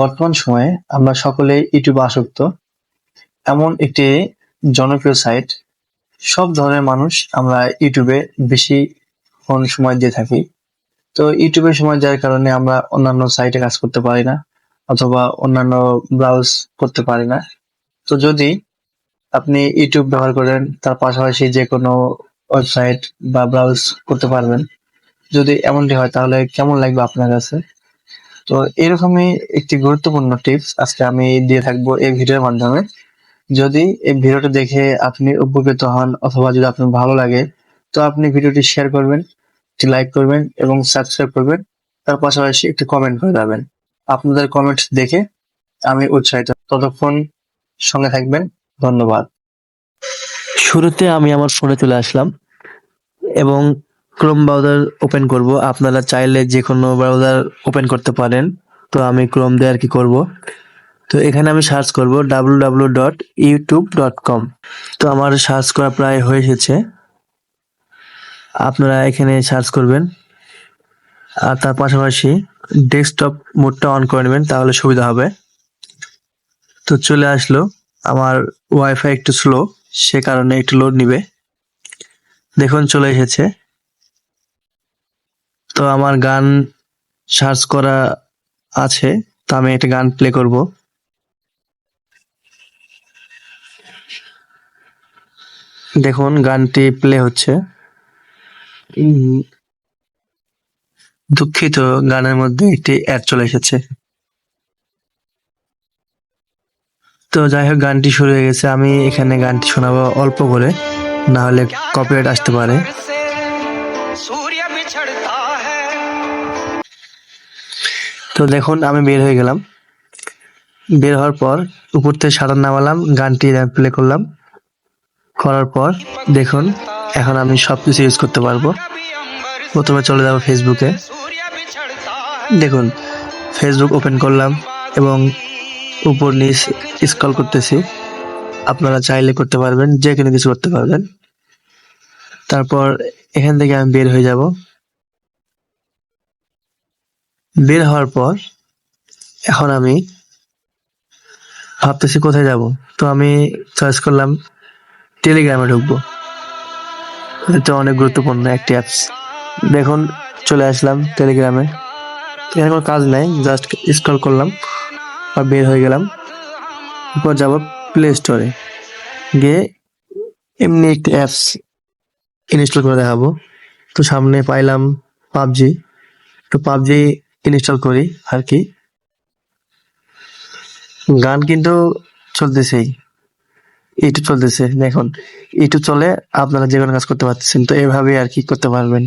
বর্তমান সময়ে আমরা সকলে ইউটিউবে আসক্ত। এমন একটি জনপ্রিয় সাইট সব ধরনের মানুষ আমরা ইউটিউবে বেশি ফোন সময় দিয়ে থাকি। তো ইউটিউবে সময় দেওয়ার কারণে আমরা অন্যান্য সাইটে কাজ করতে পারি না, অথবা অন্যান্য ব্রাউজ করতে পারি না। তো যদি আপনি ইউটিউব ব্যবহার করেন, তার পাশাপাশি যে কোনো ওয়েবসাইট বা ব্রাউজ করতে পারবেন। যদি এমনটি হয়, তাহলে কেমন লাগবে আপনার কাছে? তো এরকমই একটি গুরুত্বপূর্ণ টিপস আজকে আমি দিয়ে থাকব এই ভিডিওর মাধ্যমে। যদি এই ভিডিওটা দেখে আপনি উপকৃত হন অথবা যদি আপনার ভালো লাগে, তো আপনি ভিডিওটি শেয়ার করবেন, একটি লাইক করবেন এবং সাবস্ক্রাইব করবেন। তার পাশাপাশি একটি কমেন্ট করে যাবেন। আপনাদের কমেন্ট দেখে আমি উৎসাহিত। ততক্ষণ সঙ্গে থাকবেন। ধন্যবাদ। শুরুতে আমি আমার ফোনে চলে আসলাম এবং ক্রোম ব্রাউজার ওপেন করব। আপনারা চাইলে যে কোনো ব্রাউজার ওপেন করতে পারেন। তো আমি ক্রোম দিয়ে আর কি করব। তো এখানে আমি সার্চ করব W dot YouTube dot com তো আমার সার্চ করা প্রায় হয়ে এসেছে। আপনারা এখানে সার্চ করবেন। আর তার পাশাপাশি ডেস্কটপ মোডটা অন করে নেবেন, তাহলে সুবিধা হবে। তো চলে আসলো। আমার ওয়াইফাই একটু স্লো সে কারণে একটু লোড নিবে। দেখুন, চলে এসেছে। তো আমার গান সার্চ করা আছে তো আমি একটা গান প্লে করব দেখুন গানটি প্লে হচ্ছে দুঃখিত গানের মধ্যে একটি অ্যাড চলে এসেছে তো যাই হোক গানটি শুরু হয়ে গেছে আমি এখানে গানটি শোনাবো অল্প করে না হলে কপিরাইট আসতে পারে তো দেখুন, আমি বের হয়ে গেলাম। বের হওয়ার পর উপর থেকে সাঁতার নামালাম গানটি প্লে করলাম। করার পর দেখুন, এখন আমি সব কিছু ইউজ করতে পারব। প্রথমে চলে যাব ফেসবুকে দেখুন ফেসবুক ওপেন করলাম এবং উপর নিচ স্কল করতেছি। আপনারা চাইলে করতে পারবেন যে কোনো কিছু করতে পারবেন। তারপর এখান থেকে আমি বের হয়ে যাব। বের হওয়ার পর এখন আমি ভাবতেছি কোথায় যাব। তো আমি চয়েস করলাম টেলিগ্রামে ঢুকবো। এটা অনেক গুরুত্বপূর্ণ একটি অ্যাপস দেখুন, চলে আসলাম টেলিগ্রামে এখানে কোনো কাজ নাই জাস্ট স্ক্রল করলাম আর বের হয়ে গেলাম। এরপর যাব প্লে স্টোরে গিয়ে এমনি একটি অ্যাপস ইনস্টল করে দেখাবো। তো সামনে পাইলাম পাবজি। তো পাবজি ইনস্টল করি আর কি। গান কিন্তু চলতেছেই ইউটিউব চলতেছে। দেখুন ইউটিউব চলে, আপনারা যে কোনো কাজ করতে পারতেছেন। তো এভাবে আর কি করতে পারবেন।